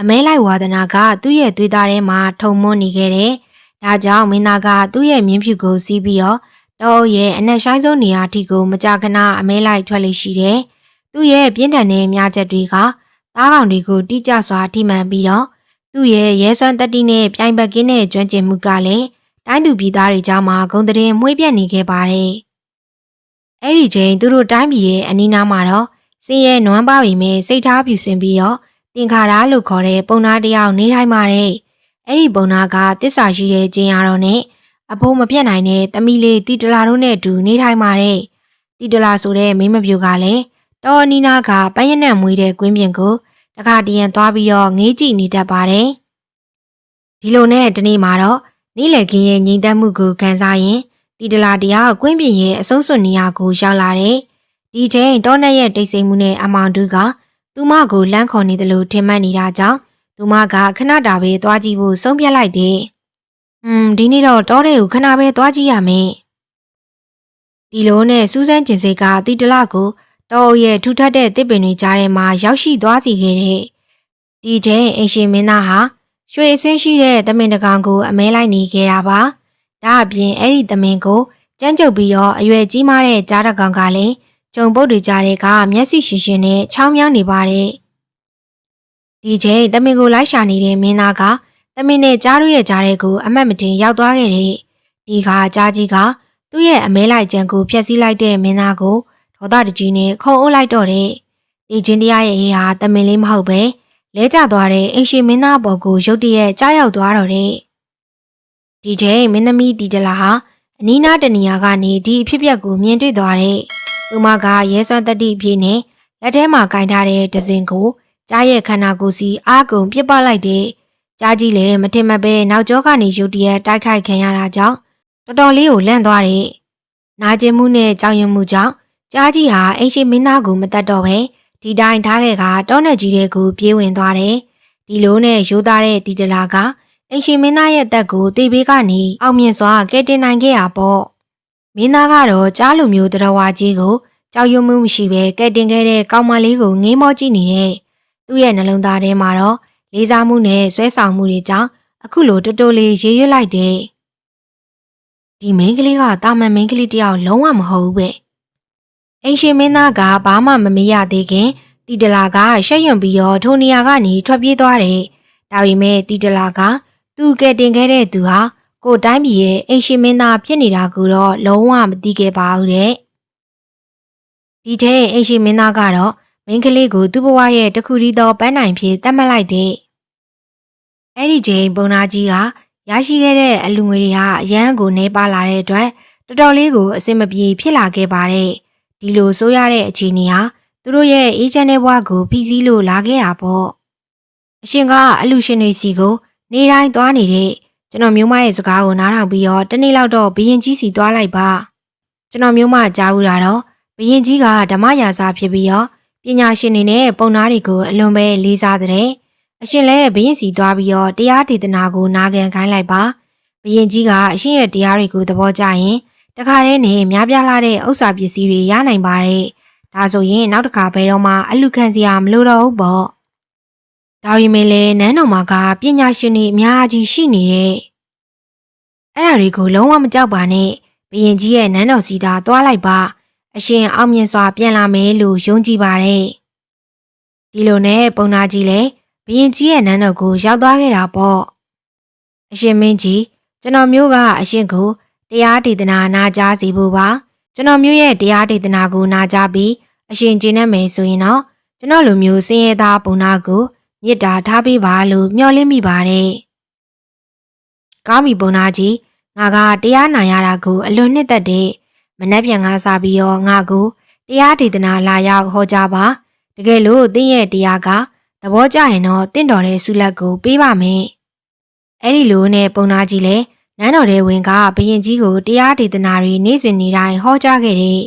Speaker 1: အမဲလိုက်ဝါဒနာကသူ့ရဲ့သွေးသားထဲမှာထုံမွန်းနေခဲ့တယ်။ ဒါကြောင့်မင်းသားကသူ့ရဲ့မြင်းဖြူကိုစီးပြီးတော့တောရဲ့အနက်ဆိုင်ဆုံးနေရာထိကိုမကြာခဏအမဲလိုက်ထွက်လေရှိတယ်။သူ့ရဲ့ပြင်းထန်တဲ့မြားချက်တွေကသားကောင်တွေကိုတိကျစွာထိမှန်ပြီးတော့သူ့ရဲ့ရဲစွမ်းတက်တီနဲ့ပြိုင်ဘက်ကင်းတဲ့ကျွမ်းကျင်မှုကလည်းတိုင်းသူပြည်သားတွေကြားမှာဂုံတရင်မွေးပြက်နေခဲ့ပါတယ်။အဲ့ဒီချိန်သူတို့တိုင်းပြည်ရဲ့အနီးနားမှာတော့စင်းရဲနွမ်းပါပြီမဲ့စိတ်ထားပြူစင်ပြီးတော့တင်ခါရလို့ခေါ်တဲ့ပုံနာတယောက်နေထိုင်ပါတယ်။ အဲ့ဒီပုံနာကတစ္ဆာရှိတဲ့ကျင်းရတော့နဲ့အဖိုးမပြတ်နိုင်တဲ့တမီလေးတီတလာတို့နဲ့အတူနေထိုင်ပါတယ်။တီတလာဆိုတဲ့မိမပြူကလည်းတော်အနီနာကပန်းရနံ့မွေးတဲ့ကွင်းပြင်ကိုတခါတရံသွားပြီးတော့ငေးကြည့်နေတတ်ပါတယ်။ဒီလိုနဲ့ဒီနေ့မှာတော့နေ့လည်ခင်းရဲ့ညီတက်မှုကိုခံစားရင်တီတလာတရားကွင်းပြင်ရဲ့အဆုံးစွန်နေရာကိုရောက်လာတယ်။ဒီချိန်တောနဲ့ရဲ့တိတ်ဆိတ်မှုနဲ့အမောင်တူကသူမကိုလန့်ခေါ်နေတယ်လို့ထင်မှတ်နေတာကြောင့် သူမကခဏတာပဲသွားကြည့်ဖို့ဆုံးဖြတ်လိုက်တယ်။อืมဒီနေ့တော့တောတဲ့ကိုခဏပဲသွားကြည့်ရမယ်။ဒီလိုနဲ့စူးစမ်းကျင်စိတ်ကတီတလာကိုတော်ရဲ့ထူထပ်တဲ့တစ်ပင်တွေကြားထဲမှာရောက်ရှိသွားစီခဲ့တဲ့ဒီချိန်အင်ရှင်မင်းသားဟာရွှေအစင်းရှိတဲ့သမင်တကောင်ကိုအမဲလိုက်နေခဲ့တာပါဒါအပြင်အဲ့ဒီသမင်ကိုကြမ်းကြုတ်ပြီးတော့အရွယ်ကြီးမားတဲ့ကြားတကောင်ကလည်းကျုံပုတ်တွေကြားတဲ့ကမျက်စိရှင်ရှင်နဲ့ချောင်းမြောင်းနေပါတယ် ဒီချိန်သမင်ကိုလိုက်ရှာနေတဲ့မင်းသားကသမင်နဲ့ကြားတို့ရဲ့ကြားတဲ့ကိုအမတ်မတင်ရောက်သွားခဲ့တဲ့ဒီကကြားကြီးကသူ့ရဲ့အမဲလိုက်ကြံကိုဖျက်ဆီးလိုက်တဲ့မင်းသားကိုဒေါသတကြီးနဲ့ခုံအုပ်လိုက်တော့တဲ့ဒီချင်းတရားရဲ့ရေးဟာတမင်လေးမဟုတ်ပဲလဲကျသွားတဲ့အင်ရှင်မင်းသားဘော်ကိုရုတ်တရက်ကြားရောက်သွားတော့တဲ့ဒီချိန်မင်းသမီးတီတလာဟာအနီးနားတနေရာကနေဒီအဖြစ်အပျက်ကိုမြင်တွေ့သွားတဲ့သူမကရဲစွမ်းတတိအဖြစ်နဲ့လက်ထဲမှာကင်ထားတဲ့ဒဇင်ကို ကြားရဲ့ခန္ဓာကိုယ်စီအားကုန်ပြစ်ပလိုက်တဲ့ကြားကြီးလည်းမထင်မှတ်ပဲနောက်ကျောကနေရုတ်တရက်တိုက်ခိုက်ခံရတာကြောင့်တော်တော်လေးကိုလန့်သွားတဲ့နာကျင်မှုနဲ့ကြောက်ရွံ့မှုကြောင့်ကြားကြီးဟာအိမ်ရှိမင်းသားကိုမတတ်တော့ပဲဒီတိုင်းထားခဲ့ကတောနဲ့ကြီးတဲ့ကိုပြေးဝင်သွားတယ်။ဒီလိုနဲ့ရိုးသားတဲ့တီတလာကအိမ်ရှိမင်းသားရဲ့တက်ကိုတေဘေးကနေအောင်မြင်စွာကဲတင်နိုင်ခဲ့ရပေါ့။မင်းသားကတော့ကြားလိုမျိုးတရဝါကြီးကိုကြောက်ရွံ့မှုမရှိပဲကဲတင်ခဲ့တဲ့ကောင်မလေးကိုငေးမောကြည့်နေတဲ့ သူ့ရဲ့နှလုံးသားထဲမှာတော့လေးစားမှုနဲ့ဆွဲဆောင်မှုတွေကြောင့်အခုလိုတိုးတိုးလေးရေးရွတ်လိုက်တယ်။ဒီမိန်းကလေးကတာမန်မိန်းကလေးတယောက်လုံးဝမဟုတ်ဘူးပဲ။အိမ်ရှင်မင်းသားကဘာမှမမေ့ရသေးခင်တီတလာကရှက်ရွံ့ပြီးတော့ထိုနေရာကနေထွက်ပြေးသွားတယ်။ဒါပေမဲ့တီတလာကသူ့ကဲတင်ခဲ့တဲ့သူဟာကိုတိုင်းပြည်ရဲ့အိမ်ရှင်မင်းသားဖြစ်နေတာကိုတော့လုံးဝမသိခဲ့ပါဘူးတဲ့။ဒီထဲအိမ်ရှင်မင်းသားကတော့ မိန်းကလေးကိုသူ့ဘဝရဲ့တခုတည်းသောပန်းနိုင်ဖြစ်သတ်မှတ်လိုက်တဲ့။အဲ့ဒီချိန်ပုံနာကြီးကရရှိခဲ့တဲ့အလူငွေတွေဟာအရန်ကိုနေပါလာတဲ့အတွက်တော်တော်လေးကိုအဆင်မပြေဖြစ်လာခဲ့ပါတယ်။ဒီလိုဆိုရတဲ့အခြေအနေဟာသူတို့ရဲ့အေဂျင့်တဲ့ဘဝကိုဖိစီးလို့လာခဲ့တာပေါ့အရှင်ကအလူရှင်တွေစီကိုနေတိုင်းသွားနေတဲ့ကျွန်တော်မျိုးမရဲ့စကားကိုနားထောင်ပြီးတော့တနေ့လောက်တော့ဘရင်ကြီးစီသွားလိုက်ပါကျွန်တော်မျိုးမကြားဘူးတာတော့ဘရင်ကြီးကဓမ္မရာဇာဖြစ်ပြီးတော့ ပညာရှင်တွေနဲ့ပုံနာတွေကိုအလွန်ပဲလေးစားတဲ့အရှင်လည်းဘရင်စီသွားပြီးတော့တရားဒေသနာကိုနာခံခိုင်းလိုက်ပါဘရင်ကြီးကအရှင်ရဲ့တရားတွေကိုသဘောကျရင်တခါတည်းနဲ့များပြားလာတဲ့ဥစ္စာပစ္စည်းတွေရနိုင်ပါတယ်။ဒါဆိုရင်နောက်တစ်ခါဘယ်တော့မှအလူခံစရာမလိုတော့ဘူးပေါ့။ဒါပေမဲ့လည်းနန်းတော်မှာကပညာရှင်တွေအများကြီးရှိနေတဲ့အဲ့ဒါတွေကိုလုံးဝမကြောက်ပါနဲ့။ဘရင်ကြီးရဲ့နန်းတော်စီသာသွားလိုက်ပါ။ အရှင်အောင်မြင်စွာပြန်လာမယ်လို့ယုံကြည်ပါတယ်။ဒီလိုနဲ့ပုံနာကြီးလည်းဘရင်ကြီးရဲ့နန်းတော်ကိုရောက်သွားခဲ့တာပေါ့။အရှင်မင်းကြီးကျွန်တော်မျိုးကအရှင်ကိုတရားဒေသနာနာကြားစီဖို့ပါကျွန်တော်မျိုးရဲ့တရားဒေသနာကိုနာကြားပြီးအရှင်ကျင်းနေမယ်ဆိုရင်တော့ကျွန်တော်လိုမျိုးစင်ရသားပုံနာကိုမေတ္တာထားပေးပါလို့မျှော်လင့်မိပါတယ်ကောင်းပြီပုံနာကြီးငါကတရားနာရတာကိုအလွန်နှစ်သက်တဲ့ မနှက်ပြန်ငါစားပြီးတော့ငါကိုတရားဒေသနာလာရောက်ဟောကြားပါတကယ်လို့သင်ရဲ့တရားကသဘောကျရင်တော့တင့်တော်တဲ့ဆုလက်ကိုပေးပါမယ်အဲ့ဒီလိုနဲ့ပုံနာကြီးလည်းနန်းတော်ထဲဝင်ကဘရင်ကြီးကိုတရားဒေသနာတွေနေ့စဉ်နေ့တိုင်းဟောကြားခဲ့တဲ့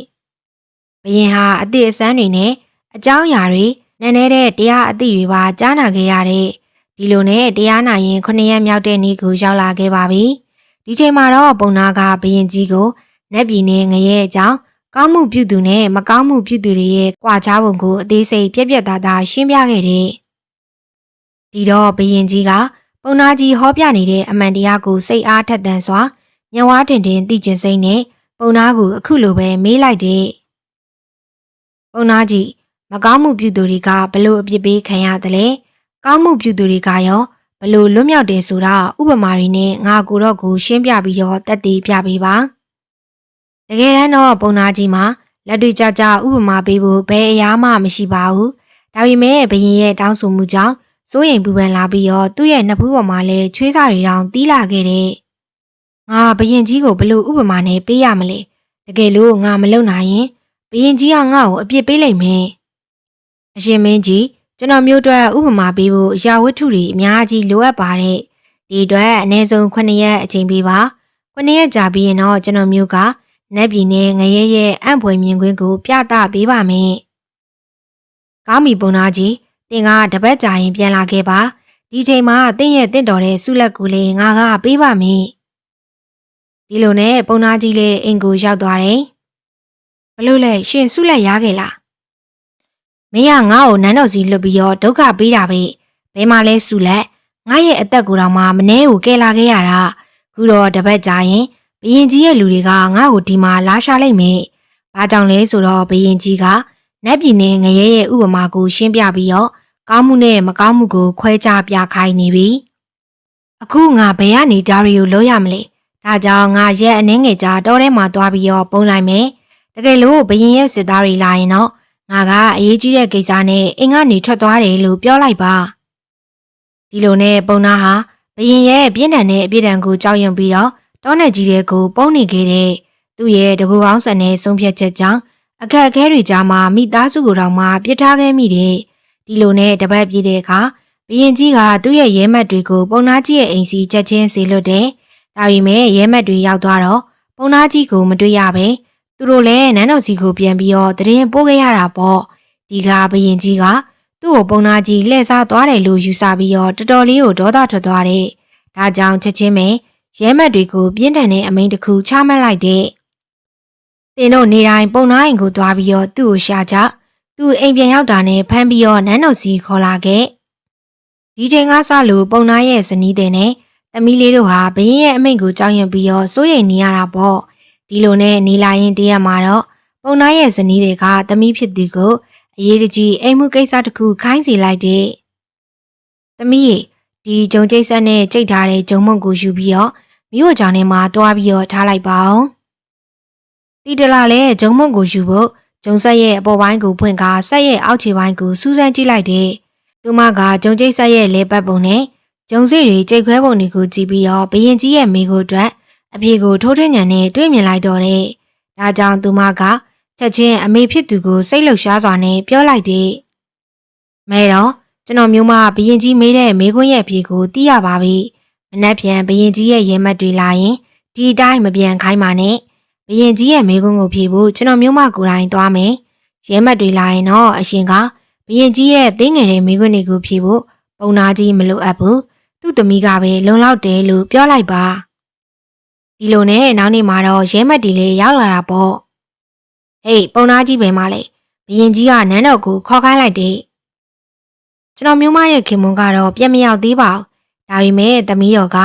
Speaker 1: ဘရင်ဟာအသည့်အစမ်းတွေနဲ့အကြောင်းအရာတွေနနည်းနည်းတဲ့တရားအသည့်တွေပါကြားနာခဲ့ရတဲ့ဒီလိုနဲ့တရားနာရင်ခုနှစ်ရက်မြောက်တဲ့နေ့ကိုရောက်လာခဲ့ပါပြီဒီချိန်မှာတော့ပုံနာကဘရင်ကြီးကို နတ်ပြည်နဲ့ငရဲအကြောင်းကောင်းမှုပြုသူနဲ့မကောင်းမှုပြုသူတွေရဲ့ကြွားချပုံကိုအသေးစိတ်ပြက်ပြက်သားသားရှင်းပြခဲ့တဲ့ဒီတော့ဘရင်ကြီးကပုံနာကြီးဟောပြနေတဲ့အမှန်တရားကိုစိတ်အားထက်သန်စွာမျက်ဝါးတင်တင်သိကျင်စိမ့်နဲ့ပုံနာကိုအခုလိုပဲမေးလိုက်တဲ့ပုံနာကြီးမကောင်းမှုပြုသူတွေကဘလို့အပြစ်ပေးခံရတယ်လဲကောင်းမှုပြုသူတွေကရောဘလို့လွတ်မြောက်တယ်ဆိုတာဥပမာတွေနဲ့ငါကိုတော့ကိုရှင်းပြပြီးတော့တက်တည်ပြပေးပါ တကယ်တမ်းတော့ပုံနာကြီးမှာလက်တွေ့ကြကြဥပမာပေးဖို့ဘယ်အရာမှမရှိပါဘူးဒါပေမဲ့ဘရင်ရဲ့တောင်းဆိုမှုကြောင့်စိုးရိမ်ပူပန်လာပြီးတော့သူ့ရဲ့နှစ်ဖူးပေါ်မှာလည်းချွေးစာတွေတောင်တီးလာခဲ့တဲ့ငါဘရင်ကြီးကိုဘလို့ဥပမာနဲ့ပေးရမလဲတကယ်လို့ငါမလုံနိုင်ရင်ဘရင်ကြီးကငါ့ကိုအပြစ်ပေးလိုက်မယ်အရှင်မင်းကြီးကျွန်တော်မျိုးအတွက်ဥပမာပေးဖို့အရာဝတ္ထုတွေအများကြီးလိုအပ်ပါတယ်ဒီအတွက်အနည်းဆုံး9ရက်အချိန်ပေးပါ9ရက်ကြာပြီးရင်တော့ကျွန်တော်မျိုးက နတ်ပြည်နဲ့ငရဲရဲ့အံ့ဖွယ်မြင်ကွင်းကို ပြသပေးပါမယ်ကောင်းပြီပုံနာကြီးတင်ကတပတ်ကြာရင်ပြန်လာခဲ့ပါဒီချိန်မှာတင့်ရဲ့တင့်တော်တဲ့ဆုလက်ကူလေးငါကပေးပါမယ်ဒီလိုနဲ့ပုံနာကြီးလေးအင်ကိုရောက်သွားတယ်ဘလို့လဲရှင်ဆုလက်ရခဲ့လားမင်းကငါ့ကိုနန်းတော်စီလွတ်ပြီးတော့ဒုက္ခပေးတာပဲဘယ်မှလဲဆုလက်ငါရဲ့အသက်ကိုယ်တော်မှမနှဲကိုကဲလာခဲ့ရတာခုတော့တပတ်ကြာရင် ဘရင်ကြီးရဲ့လူတွေကငါ့ကိုဒီမှာလာရှာလိုက်မယ်ဘာကြောင့်လဲဆိုတော့ဘရင်ကြီးကနတ်ပြည်နဲ့ငရဲရဲ့ဥပမာကိုရှင်းပြပြီးတော့ကောင်းမှုနဲ့မကောင်းမှုကိုခွဲခြားပြခိုင်းနေပြီအခုငါဘယ်ကနေဒါတွေကိုလို့ရမလဲဒါကြောင့်ငါရဲ့အနှင်းငယ်ကြားတောထဲမှာသွားပြီးတော့ပုံလိုက်မယ်တကယ်လို့ဘရင်ရဲ့စစ်သားတွေလာရင်တော့ငါကအရေးကြီးတဲ့ကိစ္စနဲ့အိမ်ကနေထွက်သွားတယ်လို့ပြောလိုက်ပါဒီလိုနဲ့ပုံနာဟာဘရင်ရဲ့ပြင်းထန်တဲ့အပြစ်ဒဏ်ကိုကြောက်ရွံ့ပြီးတော့ တောနယ်ကြီးတဲ့ကိုပုံနေခဲ့တဲ့သူ့ရဲ့တကူကောင်းဆန်တဲ့ဆုံးဖြတ်ချက်ကြောင့်အခက်အခဲတွေကြားမှာမိသားစုကိုတော့မှပြစ်ထားခဲ့မိတယ်ဒီလိုနဲ့တပတ်ပြည့်တဲ့အခါဘရင်ကြီးကသူ့ရဲ့ရဲမက်တွေကိုပုံနာကြီးရဲ့အိမ်စီချက်ချင်းစီလွတ်တယ်ဒါပေမဲ့ရဲမက်တွေရောက်သွားတော့ပုံနာကြီးကိုမတွေ့ရပဲသူတို့လည်းနန်းတော်စီကိုပြန်ပြီးတော့တရင်ပို့ခဲ့ရတာပေါ့ဒီကဘရင်ကြီးကသူ့ကိုပုံနာကြီးလှည့်စားသွားတယ်လို့ယူဆပြီးတော့တော်တော်လေးကိုဒေါသထွက်သွားတယ်ဒါကြောင့်ချက်ချင်းပဲ ရဲမက်တွေကိုပြင်းထန်တဲ့အမိန့်တစ်ခုချမှတ်လိုက်တဲ့တင်တို့နေတိုင်းပုံနာအိမ်ကိုသွားပြီးတော့သူ့ကိုရှာကြသူအိမ်ပြန်ရောက်တာနဲ့ဖမ်းပြီးတော့နန်းတော်စီခေါ်လာခဲ့ဒီချိန်ကစလို့ပုံနာရဲ့ဇနီးတဲ့နဲ့သမီးလေးတို့ဟာဘရင်ရဲ့အမိန့်ကိုကြောက်ရွံ့ပြီးတော့စိုးရိမ်နေရတာပေါ့ဒီလိုနဲ့နေလာရင်တရက်မှာတော့ပုံနာရဲ့ဇနီးတွေကသမီးဖြစ်သူကိုအရေးတကြီးအိမ်မှုကိစ္စတစ်ခုခိုင်းစီလိုက်တဲ့သမီးရေဒီဂျုံကျိတ်ဆက်နဲ့ကြိတ်ထားတဲ့ဂျုံမုံကိုယူပြီးတော့ မြို့ကြောင်ထဲမှာတွားပြီးတော့ထားလိုက်ပါအောင်တီတလာလည်းဂျုံမုံကိုယူဖို့ဂျုံဆက်ရဲ့အပေါ်ပိုင်းကိုဖွင့်ကားဆက်ရဲ့အောက်ခြေပိုင်းကိုစူးစမ်းကြည့်လိုက်တဲ့သူမကဂျုံကျိတ်ဆက်ရဲ့လေပတ်ပုံနဲ့ဂျုံစီတွေကြိတ်ခွဲပုံတွေကိုကြည့်ပြီးတော့ဘရင်ကြီးရဲ့မိကိုအတွက်အပြေကိုထိုးထွင်းညံနဲ့တွေ့မြင်လိုက်တော့တဲ့ဒါကြောင့်သူမကချက်ချင်းအမေဖြစ်သူကိုစိတ်လှုပ်ရှားစွာနဲ့ပြောလိုက်တဲ့မဲတော့ကျွန်တော်မျိုးမဘရင်ကြီးမေးတဲ့မေခွန်းရဲ့အပြေကိုသိရပါပြီ မနှက်ပြန်ဘရင်ကြီးရဲ့ရဲမတ်တွေလာရင်ဒီအတိုင်းမပြန်ခိုင်းပါနဲ့ဘရင်ကြီးရဲ့မေခွန်းကိုဖြေဖို့ကျွန်တော်မျိုးမကိုယ်တိုင်သွားမယ်ရဲမတ်တွေလာရင်တော့အရှင်ကဘရင်ကြီးရဲ့သိငယ်တဲ့မေခွန်းတွေကိုဖြေဖို့ပုံနာကြီးမလိုအပ်ဘူးသူ့သမီးကပဲလုံလောက်တယ်လို့ပြောလိုက်ပါဒီလိုနဲ့နောက်နေ့မှာတော့ရဲမတ်တီလေးရောက်လာတာပေါ့ဟေးပုံနာကြီးပဲမလဲဘရင်ကြီးကနန်းတော်ကိုခေါ်ခိုင်းလိုက်တယ်ကျွန်တော်မျိုးမရဲ့ခင်မွန်းကတော့ပြက်မရောက်သေးပါဘူး ဒါပေမဲ့သမီးတော်က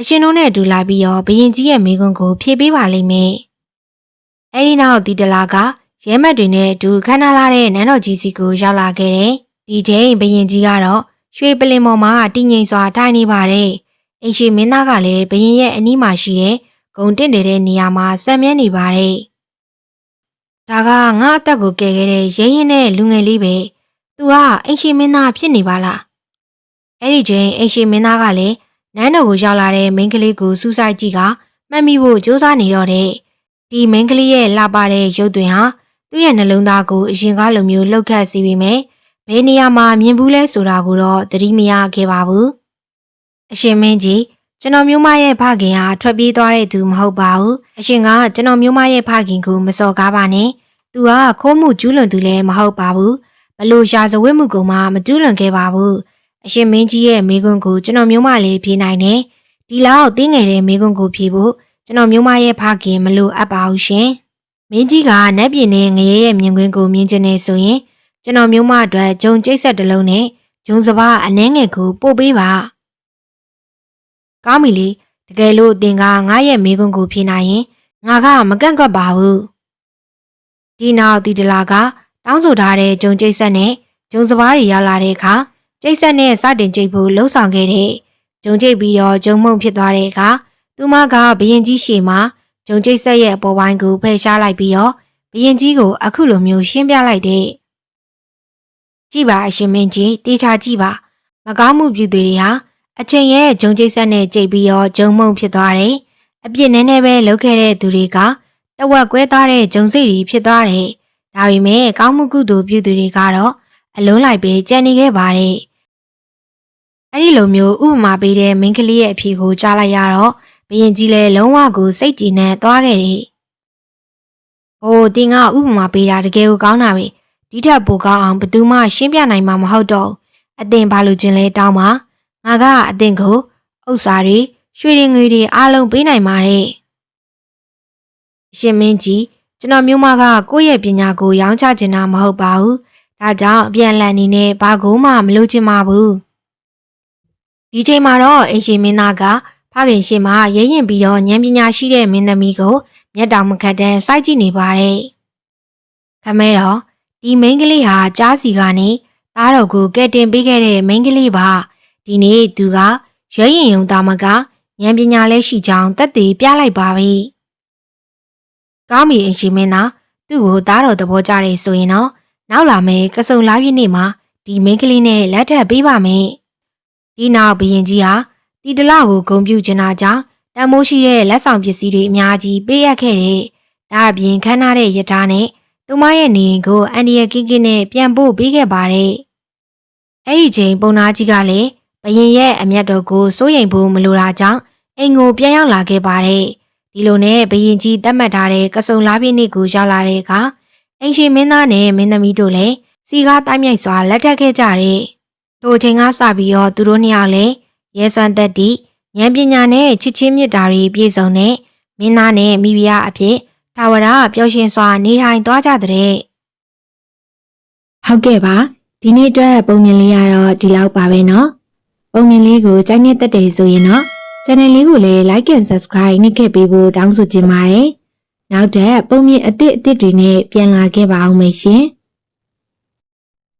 Speaker 1: အရှင်တို့နဲ့အတူလာပြီးတော့ဘရင်ကြီးရဲ့မိကွန်းကိုဖြည့်ပေးပါလိမ့်မယ်အဲဒီနောက်ဒီတလာကရဲမတ်တွေနဲ့အတူခန်းနာလာတဲ့နန်းတော်ကြီးစီကိုရောက်လာခဲ့တယ်ဒီချိန်ဘရင်ကြီးကတော့ရွှေပလင်ပေါ်မှာတည်ငြိမ်စွာထိုင်နေပါတယ်။အိမ်ရှိမင်းသားကလည်းဘရင်ရဲ့အနီးမှာရှိတဲ့ဂုံတင့်နေတဲ့နေရာမှာစံမြဲနေပါတယ်။ဒါကငါအသက်ကိုကယ်ခဲ့တဲ့ရင်းရင်နဲ့လူငယ်လေးပဲ။ "तू ကအိမ်ရှိမင်းသားဖြစ်နေပါလား။ အဲ့ဒီချိန်အိမ်ရှိမင်းသားကလည်းနန်းတော်ကိုရောက်လာတဲ့မိန်းကလေးကိုစူးစိုက်ကြည့်ကမှတ်မိဖို့ကြိုးစားနေတော့တဲ့ဒီမိန်းကလေးရဲ့လှပတဲ့ရုပ်သွင်းဟာသူ့ရဲ့နှလုံးသားကိုအရင်ကလိုမျိုးလှုပ်ခတ်စေပေမဲ့ဘယ်နေရာမှာမြင်ဘူးလဲဆိုတာကိုတော့သတိမရခဲ့ပါဘူး။အရှင်မင်းကြီးကျွန်တော်မျိုးမရဲ့ဖခင်ဟာထွက်ပြေးသွားတဲ့သူမဟုတ်ပါဘူး။အရှင်ကကျွန်တော်မျိုးမရဲ့ဖခင်ကိုမစော်ကားပါနဲ့။သူကခိုးမှုကျူးလွန်သူလည်းမဟုတ်ပါဘူး။ဘလို့ရှာဇဝတ်မှုကိုမှမကျူးလွန်ခဲ့ပါဘူး အရှင်မင်းကြီးရဲ့မိကွန်းကိုကျွန်တော်မျိုးမလေးဖြေနိုင်တယ်ဒီလောက်တင်းငယ်တဲ့မိကွန်းကိုဖြေဖို့ကျွန်တော်မျိုးမရဲ့ဖခင်မလို့အပ်ပါဘူးရှင်မင်းကြီးကနတ်ပြည်နဲ့ငရဲရဲ့မြင်ကွင်းကိုမြင်ချင်နေဆိုရင်ကျွန်တော်မျိုးမအတွက်ဂျုံကျိတ်ဆက်တစ်လုံးနဲ့ဂျုံစပါးအနှဲငယ်ကိုပို့ပေးပါကောင်းပြီလေတကယ်လို့အတင်ကငါရဲ့မိကွန်းကိုဖြေနိုင်ရင်ငါကမကန့်ကွက်ပါဘူးဒီနောက်တီတလာကတောင်းဆိုထားတဲ့ဂျုံကျိတ်ဆက်နဲ့ဂျုံစပါးတွေရောက်လာတဲ့အခါ ကျိတ်ဆက်နဲ့စတင်ကျိတ်ဖို့လှုံ့ဆော်ခဲ့တဲ့ဂျုံကျိတ်ပြီးတော့ဂျုံမုံဖြစ်သွားတဲ့အခါသူမကဘရင်ကြီးရှေမှာဂျုံကျိတ်ဆက်ရဲ့အပေါ်ပိုင်းကိုဖယ်ရှားလိုက်ပြီးတော့ဘရင်ကြီးကိုအခုလိုမျိုးရှင်းပြလိုက်တဲ့ကြည့်ပါအရှင်မင်းကြီးတေချာကြည့်ပါမကောင်းမှုပြုသူတွေဟာအချိန်ရဲ့ဂျုံကျိတ်ဆက်နဲ့ကြိတ်ပြီးတော့ဂျုံမုံဖြစ်သွားတယ်အပြစ်နည်းနည်းပဲလုပ်ခဲ့တဲ့သူတွေကတဝက်ကွဲသွားတဲ့ဂျုံစိတ်တွေဖြစ်သွားတယ်ဒါပေမဲ့ကောင်းမှုကုသိုလ်ပြုသူတွေကတော့အလုံးလိုက်ပဲကြံနေခဲ့ပါတယ် အဲ့ဒီလိုမျိုးဥပမာပေးတဲ့မင်းကလေးရဲ့အဖြေကိုကြားလိုက်ရတော့ဘရင်ကြီးလည်းလုံးဝကိုစိတ်ကြည်နဲ့သွားခဲ့တယ်။ဟိုတင်ကဥပမာပေးတာတကယ်ကိုကောင်းတာပဲ။ဒီထက်ပိုကောင်းအောင်ဘယ်သူမှရှင်းပြနိုင်မှာမဟုတ်တော့ဘူး။အတင်ဘာလို့ခြင်းလဲတောင်းပါ။ငါကအတင်ကိုဥစ္စာတွေရွှေတွေငွေတွေအားလုံးပေးနိုင်ပါတယ်။ရှင်မင်းကြီးကျွန်တော်မျိုးမကကိုယ့်ရဲ့ပညာကိုရောင်းချချင်တာမဟုတ်ပါဘူး။ဒါကြောင့်အပြန်အလှန်အနေနဲ့ဘာကိုမှမလုပ်ချင်ပါဘူး။ ဒီချိန်မှာတော့အင်ရှင်မင်းသားကဖခင်ရှင်မရဲရင်ပြီးတော့ဉာဏ်ပညာရှိတဲ့မင်းသမီးကိုမျက်တောင်မခတ်တန်းစိုက်ကြည့်နေပါတယ်။ခမဲတော့ဒီမိန်းကလေးဟာကြားစီကနေသားတော်ကိုကဲတင်ပေးခဲ့တဲ့မိန်းကလေးပါ။ဒီနေ့သူကရဲရင်ယုံသားမကဉာဏ်ပညာလည်းရှိကြောင်းသက်သေပြလိုက်ပါပြီ။ကောင်းပြီအင်ရှင်မင်းသားသူ့ကိုသားတော်သဘောကျတယ်ဆိုရင်တော့နောက်လာမယ့်ကစုံလားပြည့်နေ့မှာဒီမိန်းကလေးနဲ့လက်ထပ်ပေးပါမယ်။ ဒီနောက်ဘရင်ကြီးဟာတီတလကိုဂုံပြူချင်တာကြောင့်တန်မိုးရှိတဲ့လက်ဆောင်ပစ္စည်းတွေအများကြီးပေးရခဲ့တယ်။ဒါအပြင်ခမ်းနားတဲ့ယထာနဲ့သူမရဲ့နေအိမ်ကိုအန်ဒီယကင်းကင်းနဲ့ပြန်ပို့ပေးခဲ့ပါတယ်။အဲ့ဒီချိန်ပုံနာကြီးကလည်းဘရင်ရဲ့အမျက်တော်ကိုစိုးရိမ်ဖို့မလိုတာကြောင့်အိမ်ကိုပြန်ရောက်လာခဲ့ပါတယ်။ဒီလိုနဲ့ဘရင်ကြီးတတ်မှတ်ထားတဲ့ကစုံလားပြည့်နေ့ကိုရောက်လာတဲ့အခါအင်ရှင်မင်းသားနဲ့မင်းသမီးတို့လည်းစီကားတိုင်းမြိုက်စွာလက်ထပ်ခဲ့ကြတယ်။ ထိုချိန်ကစပြီးတော့သူတို့နှစ်ယောက်လည်းရဲစွမ်းသက်သည့်ဉာဏ်ပညာနဲ့ချစ်ချင်းမြတ်တာတွေပြည့်စုံတဲ့မင်းသားနဲ့မိဖုရားအဖြစ်တာဝရပျော်ရွှင်စွာနေထိုင်သွားကြတဲ့ဟုတ်ကဲ့ပါဒီနေ့အတွက်ပုံမြင်လေးကတော့ဒီလောက်ပါပဲเนาะပုံမြင်လေးကိုကြိုက်နေတတ်တယ်ဆိုရင်တော့ channel လေးကိုလည်း like and subscribe နှိပ်ခဲ့ပေးဖို့တောင်းဆိုချင်ပါတယ်နောက်ထပ်ပုံမြင်အသစ်အသစ်တွေနဲ့ပြန်လာခဲ့ပါအောင်မယ်ရှင်